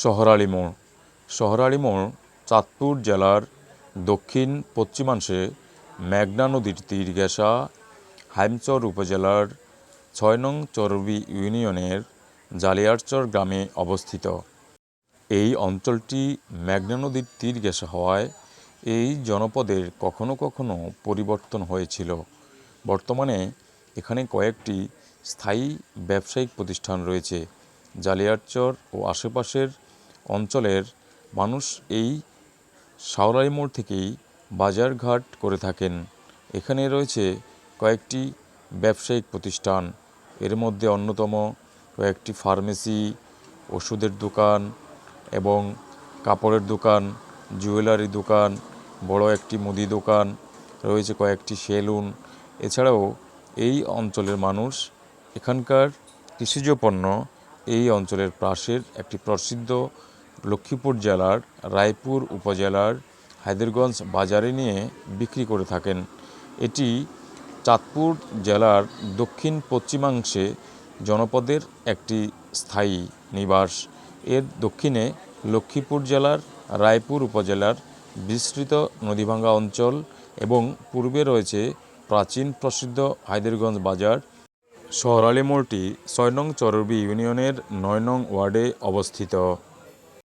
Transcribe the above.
শহরালী মোড় শহরালী মোড় চাঁদপুর জেলার দক্ষিণ পশ্চিমাংশে মেঘনা নদীর তীর ঘেঁষা হাইমচর উপজেলার ছয় নং চরবি ইউনিয়নের জালিয়ারচর গ্রামে অবস্থিত। এই অঞ্চলটি মেঘনা নদীর তীর ঘেঁষা হওয়ায় এই জনপদের কখনো কখনো পরিবর্তন হয়েছিল। বর্তমানে এখানে কয়েকটি স্থায়ী ব্যবসায়িক প্রতিষ্ঠান রয়েছে, জালিয়ারচর ও আশেপাশের অঞ্চলের মানুষ এই শাওরাই মোড় থেকেই বাজারঘাট করে থাকেন। এখানে রয়েছে কয়েকটি ব্যবসায়িক প্রতিষ্ঠান। এর মধ্যে অন্যতম কয়েকটি ফার্মেসি, ওষুধের দোকান এবং কাপড়ের দোকান, জুয়েলারি দোকান, বড় একটি মুদি দোকান, রয়েছে কয়েকটি সেলুন। এছাড়াও এই অঞ্চলের মানুষ এখানকার কৃষিজ পণ্য এই অঞ্চলের পাশের একটি প্রসিদ্ধ লক্ষ্মীপুর জেলার, রায়পুর উপজেলার, হায়দরগঞ্জ বাজারে নিয়ে বিক্রি করে থাকেন। এটি চাঁদপুর জেলার দক্ষিণ পশ্চিমাংশে জনপদের একটি স্থায়ী নিবাস। এর দক্ষিণে লক্ষ্মীপুর জেলার, রায়পুর উপজেলার বিস্তৃত নদীভাঙ্গা অঞ্চল এবং পূর্বে রয়েছে প্রাচীন প্রসিদ্ধ হায়দরগঞ্জ বাজার। শহরালি মোড়টি ছয় নং চরবি ইউনিয়নের নয় নং ওয়ার্ডে অবস্থিত।